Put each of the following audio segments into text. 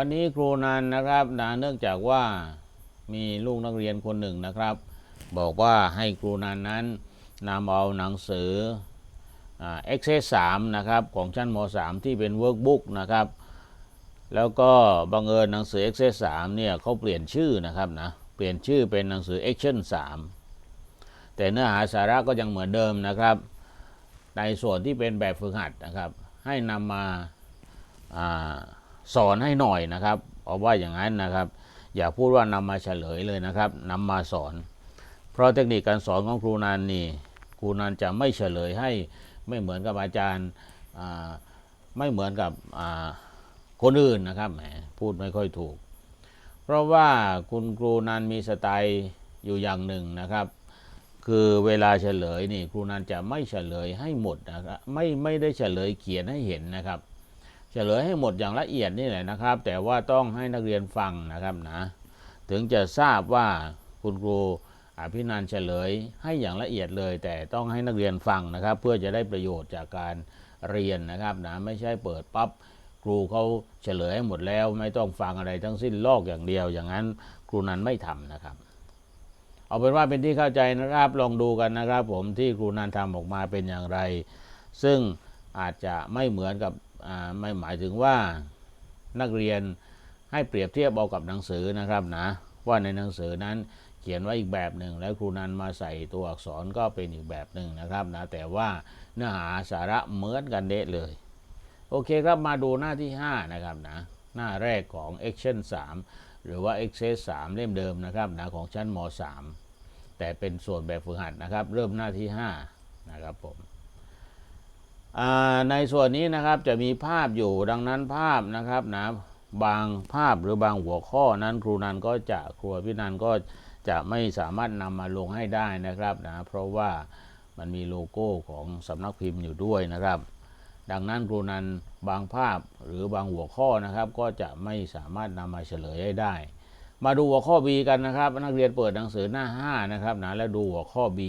วันนี้ครูนันนะครับนะเนื่องจากว่ามีลูกนักเรียนคนหนึ่งนะครับ บอกว่าให้ครูนันนั้นนำเอาหนังสือเอ็กเซสามนะครับของชั้นม .3 ที่เป็นเวิร์กบุ๊กนะครับ แล้วก็บังเอิญหนังสือ e x c e s 3เนี่ยเขาเปลี่ยนชื่อนะครับนะเปลี่ยนชื่อเป็นหนังสือ Action 3 แต่เนื้อหาสาระก็ยังเหมือนเดิมนะครับ ในส่วนที่เป็นแบบฝึกหัดนะครับ ให้นำมาา สอนให้หน่อยนะครับเอาว่าอย่างนั้นนะครับ อย่าพูดว่านำมาเฉลยเลยนะครับนำมาสอน เพราะเทคนิคการสอนของครูนันนี่ครูนันจะไม่เฉลยให้ไม่เหมือนกับอาจารย์ไม่เหมือนกับคนอื่นนะครับแหมพูดไม่ค่อยถูก เพราะว่าคุณครูนันมีสไตล์อยู่อย่างหนึ่งนะครับ คือเวลาเฉลยนี่ครูนันจะไม่เฉลยให้หมดนะครับไม่ไม่ได้เฉลยเขียนให้เห็นนะครับ เฉลยให้หมดอย่างละเอียดนี่แหละนะครับ แต่ว่าต้องให้นักเรียนฟังนะครับนะถึงจะทราบว่าคุณครูอภินันเฉลยให้อย่างละเอียดเลย แต่ต้องให้นักเรียนฟังนะครับ เพื่อจะได้ประโยชน์จากการเรียนนะครับนะไม่ใช่เปิดปั๊บครูเขาเฉลยให้หมดแล้ว ไม่ต้องฟังอะไรทั้งสิ้นลอกอย่างเดียว อย่างนั้นครูนันไม่ทำนะครับ เอาเป็นว่าเป็นที่เข้าใจนะครับลองดูกันนะครับ ผมที่ครูนันทำออกมาเป็นอย่างไร ซึ่งอาจจะไม่เหมือนกับ ไม่หมายถึงว่านักเรียนให้เปรียบเทียบเอากับหนังสือนะครับนะว่าในหนังสือนั้นเขียนไว้อีกแบบหนึ่งแล้วครูนันมาใส่ตัวอักษรก็เป็นอีกแบบหนึ่งนะครับนะแต่ว่าเนื้อหาสาระเหมือนกันเดะเลย โอเคครับมาดูหน้าที่ 5 นะครับนะหน้าแรกของ Action 3 หรือว่า Access 3 เล่มเดิมนะครับนะของชั้นม .3 แต่เป็นส่วนแบบฝึกหัดนะครับ เริ่มหน้าที่ 5 นะครับผม ในส่วนนี้นะครับจะมีภาพอยู่ดังนั้นภาพนะครับนะบางภาพหรือบางหัวข้อนั้นครูนันก็จะครูพี่นันก็จะไม่สามารถนำมาลงให้ได้นะครับนะเพราะว่ามันมีโลโก้ของสำนักพิมพ์อยู่ด้วยนะครับ ดังนั้นครูนันบางภาพหรือบางหัวข้อนะครับ ก็จะไม่สามารถนำมาเฉลยให้ได้ มาดูหัวข้อ B กันนะครับ นักเรียนเปิดหนังสือหน้า 5 นะครับนะแล้วดูหัวข้อ B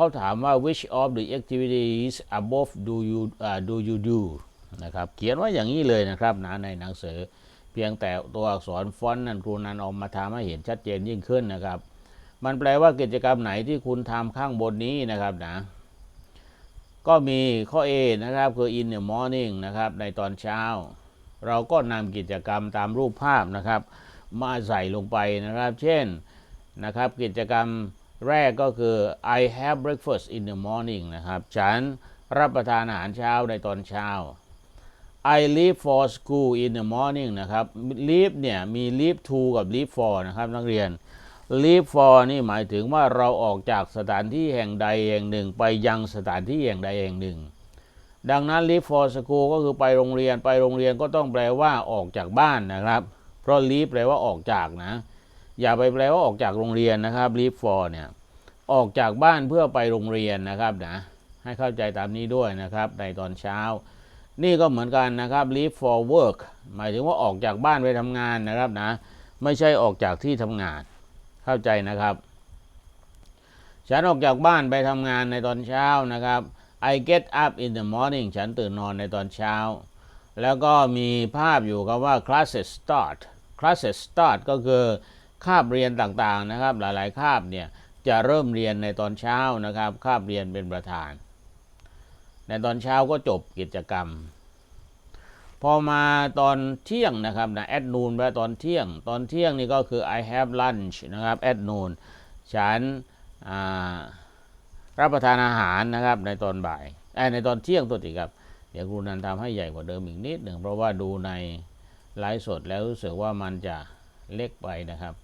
เขาถามว่า which of the activities above do you uh, do you do นะครับเขียนว่าอย่างนี้เลยนะครับนะในหนังสือ เพียงแต่ตัวอักษรฟอนต์นั้นครูนันเออกมาทำให้เห็นชัดเจนยิ่งขึ้นนะครับ มันแปลว่ากิจกรรมไหนที่คุณทำข้างบนนี้นะครับนะก็มีข้อ A นะครับคือ in the morning นะครับในตอนเช้า เราก็นำกิจกรรมตามรูปภาพนะครับ มาใส่ลงไปนะครับ เช่นนะครับกิจกรรม แรกก็คือ I have breakfast in the morning นะครับ ฉันรับประทานอาหารเช้าในตอนเช้า I leave for school in the morning นะครับ leave เนี่ยมี leave to กับ leave for นะครับนักเรียน leave for นี่หมายถึงว่าเราออกจากสถานที่แห่งใดแห่งหนึ่ง ไปยังสถานที่แห่งใดแห่งหนึ่ง ดังนั้น leave for school ก็คือไปโรงเรียน ไปโรงเรียนก็ต้องแปลว่าออกจากบ้านนะครับ เพราะ leave แปลว่าออกจากนะ อย่าไปแปลว่าออกจากโรงเรียนนะครับ leave for เนี่ยออกจากบ้านเพื่อไปโรงเรียนนะครับนะให้เข้าใจตามนี้ด้วยนะครับในตอนเช้า นี่ก็เหมือนกันนะครับ leave for work หมายถึงว่าออกจากบ้านไปทำงานนะครับนะไม่ใช่ออกจากที่ทำงานเข้าใจนะครับ ฉันออกจากบ้านไปทำงานในตอนเช้านะครับ I get up in the morning ฉันตื่นนอนในตอนเช้า แล้วก็มีภาพอยู่กับว่า classes start classes start ก็คือ คาบเรียนต่างๆนะครับ หลายๆคาบเนี่ยจะเริ่มเรียนในตอนเช้านะครับคาบเรียนเป็นประธาน ในตอนเช้าก็จบกิจกรรม พอมาตอนเที่ยงนะครับนะ at noon แปตอนเที่ยง ตอนเที่ยงนี่ก็คือ I have lunch นะครับ at noon ฉันรับประทานอาหารนะครับในตอนบ่ายเอ้ยในตอนเที่ยงตัวติครับ เดี๋ยวครูนันทำให้ใหญ่กว่าเดิมอีกนิดหนึ่งเพราะว่าดูในไลฟ์สดแล้วรู้สึกว่ามันจะเล็กไปนะครับ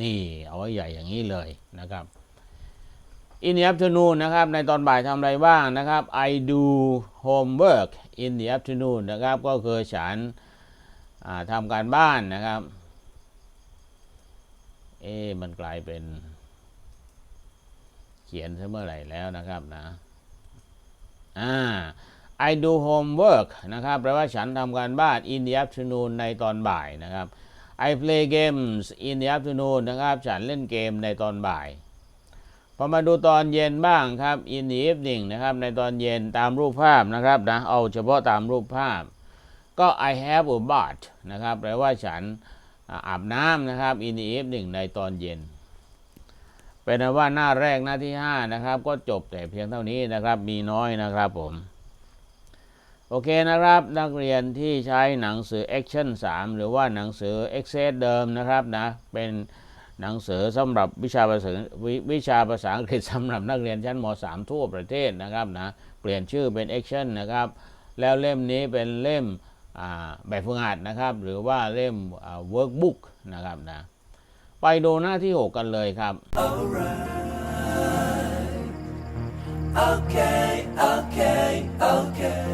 นี่เอาไว้ใหญ่อย่างนี้เลยนะครับ in the afternoon นะครับในตอนบ่ายทำอะไรบ้างนะครับ I do homework in the afternoon นะครับก็คือฉันทำการบ้านนะครับเอ๊มันกลายเป็น เขียนซะเมื่อไหร่แล้วนะครับนะอ่า I do homework นะครับแปลว่าฉันทำการบ้าน in the afternoon ในตอนบ่ายนะครับ I play games in the afternoon นะครับ ฉันเล่นเกมในตอนบ่าย พอมาดูตอนเย็นบ้างครับ in the evening นะครับ ในตอนเย็นตามรูปภาพนะครับนะ เอาเฉพาะตามรูปภาพ ก็ I have a bath นะครับ แปลว่าฉันอาบน้ำนะครับ in the evening ในตอนเย็น เป็นอันว่าหน้าแรกหน้าที่ 5 นะครับ ก็จบแต่เพียงเท่านี้นะครับ มีน้อยนะครับผม โอเคนะครับ นักเรียนที่ใช้หนังสือ Action 3 หรือว่าหนังสือ Excel เดิมนะครับนะเป็นหนังสือสำหรับวิชาภาษาววิชาภาษาอังกฤษสำหรับนักเรียนชั้นม .3 ทั่วประเทศนะครับนะเปลี่ยนชื่อเป็น Action นะครับ แล้วเล่มนี้เป็นเล่มแบบฝึกหัดนะครับ หรือว่าเล่ม workbook นะครับนะไปดูหน้าที่ 6 กันเลยครับ Okay.